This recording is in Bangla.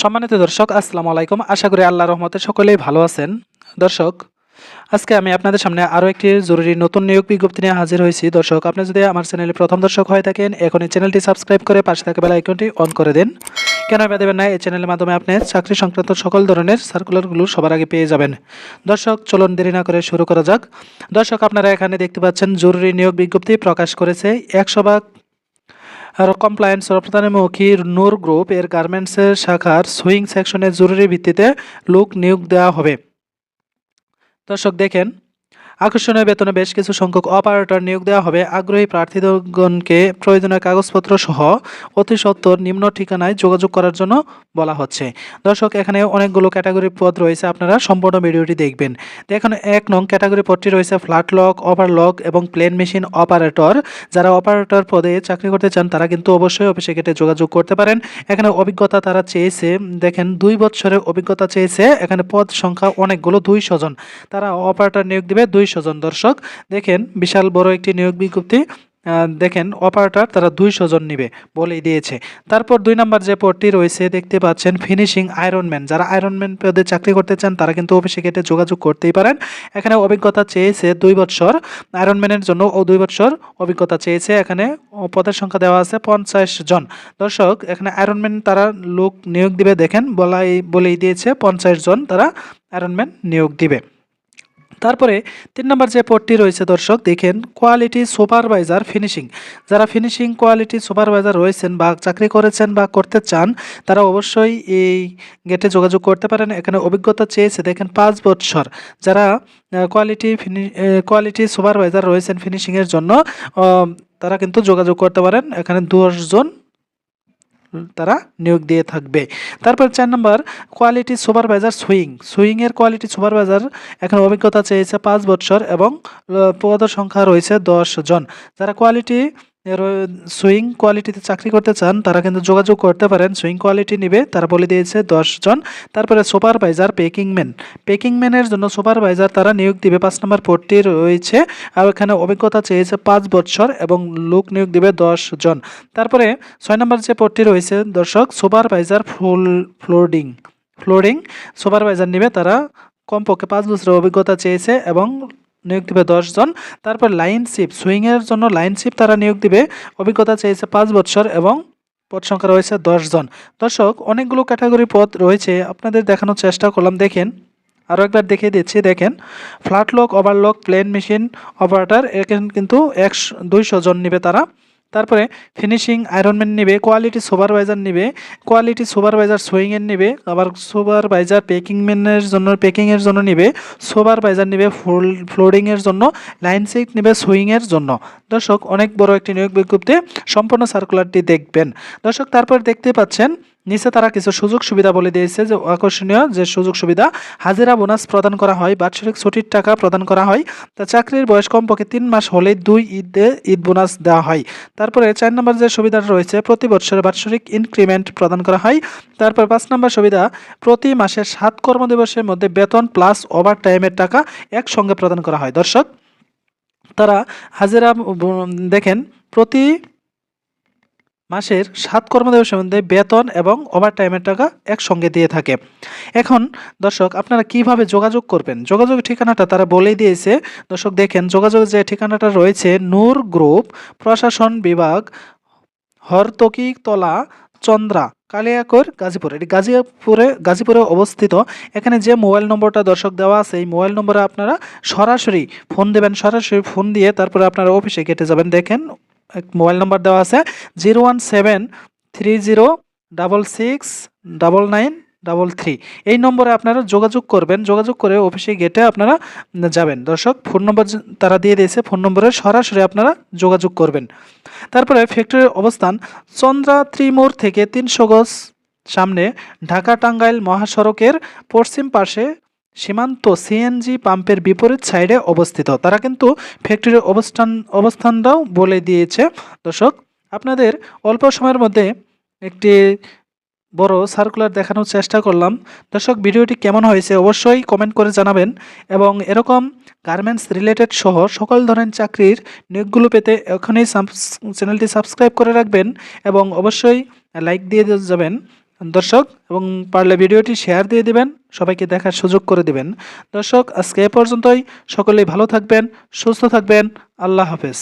সম্মানিত দর্শক, আসসালামু আলাইকুম। আশা করি আল্লাহ রহমতে সকলেই ভালো আছেন। দর্শক, আজকে আমি আপনাদের সামনে আরও একটি জরুরি নতুন নিয়োগ বিজ্ঞপ্তি নিয়ে হাজির হয়েছি। দর্শক, আপনি যদি আমার চ্যানেলে প্রথম দর্শক হয়ে থাকেন এখন এই চ্যানেলটি সাবস্ক্রাইব করে পাশে থাকা বেলা আইকনটি অন করে দিন। কেন বা দেবেন না, এই চ্যানেলের মাধ্যমে আপনি চাকরি সংক্রান্ত সকল ধরনের সার্কুলারগুলো সবার আগে পেয়ে যাবেন। দর্শক, চলুন দেরি না করে শুরু করা যাক। দর্শক, আপনারা এখানে দেখতে পাচ্ছেন, জরুরি নিয়োগ বিজ্ঞপ্তি প্রকাশ করেছে একশো ভাগ কমপ্লায়েন্স রপ্তানিমুখী নূর গ্রুপ এর গার্মেন্টসের শাখার সুইং সেকশনে জরুরি ভিত্তিতে লোক নিয়োগ দেওয়া হবে। দর্শক দেখেন আকর্ষণীয় বেতনে বেশ কিছু সংখ্যক অপারেটর নিয়োগ দেওয়া হবে। আগ্রহী প্রার্থীগণকে প্রয়োজনীয় কাগজপত্র সহ অতি সত্বর নিম্ন ঠিকানায় যোগাযোগ করার জন্য বলা হচ্ছে। দর্শক, এখানে অনেকগুলো ক্যাটাগরি পদ রয়েছে, আপনারা সম্পূর্ণ ভিডিওটি দেখবেন। এখানে এক নং ক্যাটাগরি পদটি রয়েছে ফ্ল্যাট লক ওভারলক এবং প্লেন মেশিন অপারেটর যারা অপারেটর পদে চাকরি করতে চান, তারা কিন্তু অবশ্যই অফিসে কেটে যোগাযোগ করতে পারেন। এখানে অভিজ্ঞতা তারা চেয়েছে, দেখেন, দুই বছরের অভিজ্ঞতা চেয়েছে। এখানে পদ সংখ্যা অনেকগুলো, দুইশো জন। তারা অপারেটর নিয়োগ দিবে দুইশো জন দর্শক। দেখেন, বিশাল বড় একটি নিয়োগ বিজ্ঞপ্তি দেখেন অপারেটর তারা দুইশো জন নিবে বলেই দিয়েছে। তারপর দুই নম্বর যে পদটি রয়েছে, দেখতে পাচ্ছেন ফিনিশিং আয়রনম্যান যারা আয়রনম্যান পদে চাকরি করতে চান, তারা কিন্তু অফিসে কেটে যোগাযোগ করতেই পারেন। এখানে অভিজ্ঞতা চেয়েছে দুই বছর আয়রনম্যানের জন্য ও দুই বছর অভিজ্ঞতা চেয়েছে। এখানে পদের সংখ্যা দেওয়া আছে পঞ্চাশ জন। দর্শক, এখানে আয়রনম্যান তারা লোক নিয়োগ দিবে, দেখেন, বলাই, বলেই দিয়েছে পঞ্চাশ জন তারা আয়রনম্যান নিয়োগ দিবে। তারপরে তিন নম্বর যে পদটি রয়েছে দর্শক, দেখেন কোয়ালিটি সুপারভাইজার ফিনিশিং যারা ফিনিশিং কোয়ালিটি সুপারভাইজার রয়েছেন বা চাকরি করেছেন বা করতে চান, তারা অবশ্যই এই গেটে যোগাযোগ করতে পারেন। এখানে অভিজ্ঞতা চেয়েছে, দেখেন পাঁচ বছর যারা কোয়ালিটি ফিনি কোয়ালিটি সুপারভাইজার রয়েছেন ফিনিশিংয়ের জন্য তারা কিন্তু যোগাযোগ করতে পারেন। এখানে দশজন তারা নিয়োগ দিয়ে থাকবে। তারপর চার নম্বর কোয়ালিটি সুপারভাইজার সুইং সুইংয়ের কোয়ালিটি সুপারভাইজার এখন অভিজ্ঞতা চেয়েছে পাঁচ বছর এবং পদ সংখ্যা রয়েছে দশ জন। যারা কোয়ালিটি সুইং কোয়ালিটিতে চাকরি করতে চান, তারা কিন্তু যোগাযোগ করতে পারেন। সুইং কোয়ালিটি নিবে, তারা বলে দিয়েছে দশ জন। তারপরে সুপারভাইজার, পেকিং ম্যান। পেকিং ম্যানের জন্য সুপারভাইজার তারা নিয়োগ দিবে, পাঁচ নম্বর পদটি রয়েছে। আর এখানে অভিজ্ঞতা চেয়েছে পাঁচ বছর এবং লোক নিয়োগ দিবে জন। তারপরে ছয় নম্বর যে পদটি রয়েছে, দর্শক, supervisor full flooding flooring, supervisor নিবে তারা। কমপক্ষে পাঁচ বছরের অভিজ্ঞতা চেয়েছে এবং নিয়োগ দিবে জন তারপর লাইনশিপ সুইংয়ের জন্য লাইনশিপ তারা নিয়োগ দিবে। অভিজ্ঞতা চেয়েছে পাঁচ বছর এবং পদ সংখ্যা রয়েছে জন দর্শক, অনেকগুলো ক্যাটাগরি পদ রয়েছে। আপনাদের দেখানোর চেষ্টা করলাম। দেখেন আরও একবার দেখিয়ে দিচ্ছি। দেখেন flat lock overlock plain machine operator এখানে কিন্তু একশো, দুইশো জন নিবে তারা। তারপরে ফিনিশিং আয়রনম্যান নেবে কোয়ালিটি সুপারভাইজার নেবে কোয়ালিটি সুপারভাইজার সুইংয়ের নেবে, আবার সুপারভাইজার প্যাকিংম্যানের জন্য প্যাকিংয়ের জন্য নেবে সুপারভাইজার নেবে ফুল ফ্লোরিংয়ের জন্য লাইন সিট নেবে সুইংয়ের জন্য। দর্শক, অনেক বড় একটি নিয়োগ বিজ্ঞপ্তি সম্পূর্ণ সার্কুলারটি দেখবেন। দর্শক, তারপর দেখতে পাচ্ছেন নিচে তারা কিছু সুযোগ সুবিধা বলে দিয়েছে যে আকর্ষণীয় যে সুযোগ সুবিধা হাজিরা বোনাস প্রদান করা হয়, বাৎসরিক ছুটির টাকা প্রদান করা হয়, তা চাকরির বয়স কমপক্ষে তিন মাস হলে দুই ঈদে ঈদ বোনাস দেওয়া হয়। তারপরে চার নম্বর যে সুবিধাটা রয়েছে, প্রতি বছর বাৎসরিক ইনক্রিমেন্ট প্রদান করা হয়। তারপর পাঁচ নম্বর সুবিধা, প্রতি মাসে সাত কর্মদিবসের মধ্যে বেতন প্লাস ওভার টাইমের টাকা একসঙ্গে প্রদান করা হয়। দর্শক, তারা হাজিরা দেখেন, প্রতি মাসের সাত কর্মদিবসের মধ্যে বেতন এবং ওভারটাইমের টাকা একসঙ্গে দিয়ে থাকে। এখন, দর্শক, আপনারা কীভাবে যোগাযোগ করবেন? যোগাযোগের ঠিকানাটা তারা বলেই দিয়েছে। দর্শক, দেখেন, যোগাযোগের যে ঠিকানাটা রয়েছে, নূর গ্রুপ, প্রশাসন বিভাগ, হরতকিতলা, চন্দ্রা, কালিয়াকৈর, গাজীপুর। এটি গাজীপুরে গাজীপুরে অবস্থিত। এখানে যে মোবাইল নম্বরটা দর্শক দেওয়া আছে, এই মোবাইল নম্বরে আপনারা সরাসরি ফোন দেবেন। সরাসরি ফোন দিয়ে তারপরে আপনারা অফিসে কেটে যাবেন। দেখেন মোবাইল নম্বর দেওয়া আছে, zero one seven three zero double six double nine double three. এই নম্বরে আপনারা যোগাযোগ করবেন, যোগাযোগ করে অফিসে গেটে আপনারা যাবেন। দর্শক, ফোন নম্বর তারা দিয়ে দিয়েছে, ফোন নম্বরে সরাসরি আপনারা যোগাযোগ করবেন। তারপরে ফ্যাক্টরির অবস্থান, চন্দ্রা ত্রিমোর থেকে তিনশো গজ সামনে ঢাকা টাঙ্গাইল মহাসড়কের পশ্চিম পাশে সীমান্ত সিএনজি পাম্পের বিপরীত সাইডে অবস্থিত। তারা কিন্তু ফ্যাক্টরির অবস্থান, অবস্থানটাও বলে দিয়েছে। দর্শক, আপনাদের অল্প সময়ের মধ্যে একটি বড় সার্কুলার দেখানোর চেষ্টা করলাম। দর্শক, ভিডিওটি কেমন হয়েছে অবশ্যই কমেন্ট করে জানাবেন এবং এরকম গার্মেন্টস রিলেটেড সহ সকল ধরনের চাকরির নিয়োগগুলো পেতে এখনই চ্যানেলটি সাবস্ক্রাইব করে রাখবেন এবং অবশ্যই লাইক দিয়ে যাবেন। দর্শক, এবং পারলে ভিডিওটি শেয়ার দিয়ে দিবেন, সবাইকে দেখার সুযোগ করে দিবেন। দর্শক, আজকে এ পর্যন্তই। সকলেই ভালো থাকবেন, সুস্থ থাকবেন। আল্লাহ হাফেজ।